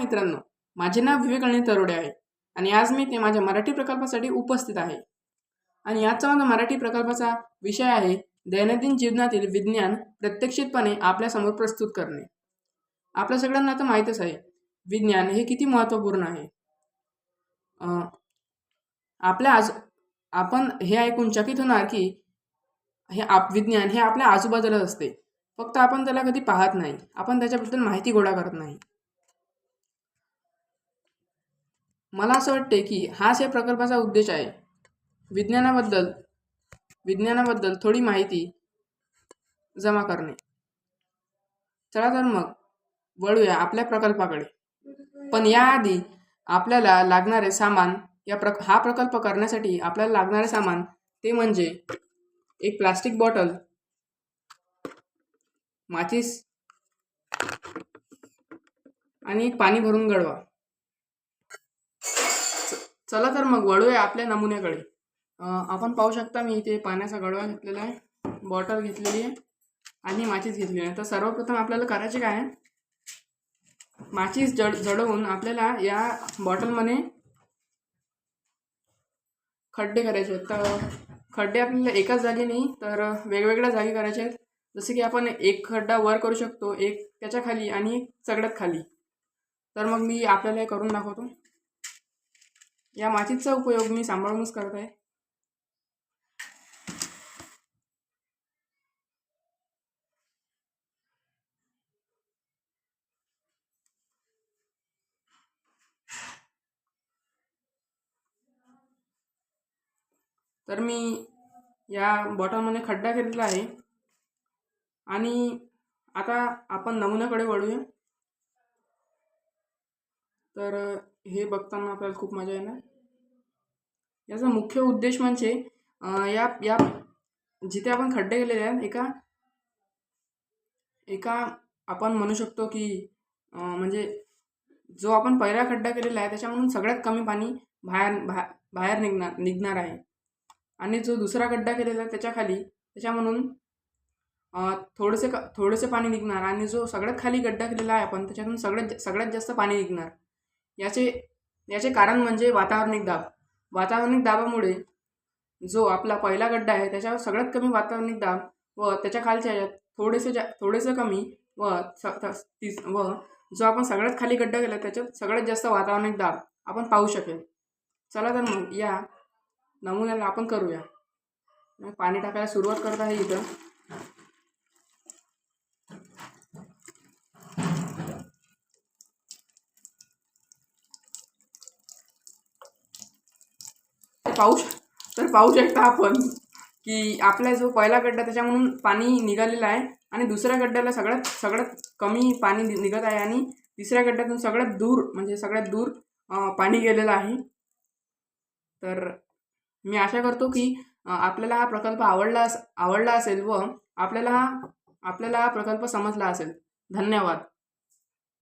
मित्रांनो माझे नाव विवेकानंद तरोडे आहे आणि आज मी ते माझ्या मराठी प्रकल्पासाठी उपस्थित आहे. आणि आजचा माझा मराठी प्रकल्पाचा विषय आहे दैनंदिन जीवनातील विज्ञान प्रत्यक्षितपणे आपल्यासमोर प्रस्तुत करणे. आपल्या सगळ्यांना तर माहीतच आहे विज्ञान हे किती महत्त्वपूर्ण आहे. आपल्या आज आपण हे ऐकून चकित होणार की हे आप विज्ञान हे आपल्या आजूबाजूलाच असते. फक्त आपण त्याला कधी पाहत नाही. आपण त्याच्याबद्दल माहिती गोळा करत नाही. मला असं वाटते की हाच या प्रकल्पाचा उद्देश आहे. विज्ञानाबद्दल विज्ञानाबद्दल थोडी माहिती जमा करणे. चला तर मग वळूया आपल्या प्रकल्पाकडे. पण याआधी आपल्याला लागणारे सामान या प्रक हा प्रकल्प करण्यासाठी आपल्याला लागणारे सामान ते म्हणजे एक प्लास्टिक बॉटल माचीस आणि एक पाणी भरून गळवा चला तर मग वळूया आपल्या नमुन्याकडे. आपण पाहू शकता मी इथे पाण्याचा गडवा घेतलेला आहे. बॉटल घेतलेली आहे. आणि माचीस घेतलेली आहे. तर सर्वप्रथम आपल्याला करायचे काय माचीस जड जडवून आपल्याला या बॉटलमध्ये खड्डे करायचे आहेत. तर खड्डे आपल्याला एकाच जागी नाही तर वेगवेगळ्या जागी करायचे आहेत. जसे की आपण एक खड्डा वर करू शकतो एक त्याच्याखाली आणि सगळ्यात खाली. तर मग मी आपल्याला हे करून दाखवतो. या माचीचा उपयोग मी सांभाळूनच करत आहे. तर मी या बॉटलमध्ये खड्डा घेतला आहे. आणि आता आपण नमुन्याकडे वळूया. तर हे बघताना आपल्याला खूप मजा येणार. याचा मुख्य उद्देश म्हणजे या या जिथे आपण खड्डे केलेले आहेत एका एका आपण म्हणू शकतो की म्हणजे जो आपण पहिला खड्डा केलेला आहे त्याच्यामधून सगळ्यात कमी पाणी बाहेर बा बाहेर निघणार निघणार आहे. आणि जो दुसरा खड्डा केलेला आहे त्याच्याखाली त्याच्यामधून थोडेसे क थोडेसे पाणी निघणार. आणि जो सगळ्यात खाली गड्डा केलेला आहे आपण त्याच्यातून सगळ्यात सगळ्यात जास्त पाणी निघणार. याचे याचे कारण म्हणजे वातावरणिक दाब. वातावरणिक दाबामुळे जो आपला पहिला गड्डा आहे त्याच्यावर सगळ्यात कमी वातावरणिक दाब व त्याच्या खालच्या याच्यात थोडेसे जा थोडेसे कमी व स तीस व जो आपण सगळ्यात खाली गड्डा केला त्याच्यात सगळ्यात जास्त वातावरणिक दाब आपण पाहू शकेल. चला तर मग या नमुन्याला आपण करूया. पाणी टाकायला सुरुवात करत आहे इथं. पाहू तर पाहू शकता आपण की आपला जो पहिला गड्डा त्याच्यामधून पाणी निघालेलं आहे आणि दुसऱ्या गड्ड्याला सगळ्यात सगळ्यात कमी पाणी नि- निघत आहे आणि तिसऱ्या गड्ड्यातून सगळ्यात दूर म्हणजे सगळ्यात दूर पाणी गेलेलं आहे. तर मी आशा करतो की आपल्याला हा प्रकल्प आवडला आवडला असेल व आपल्याला हा आपल्याला हा प्रकल्प समजला असेल. धन्यवाद.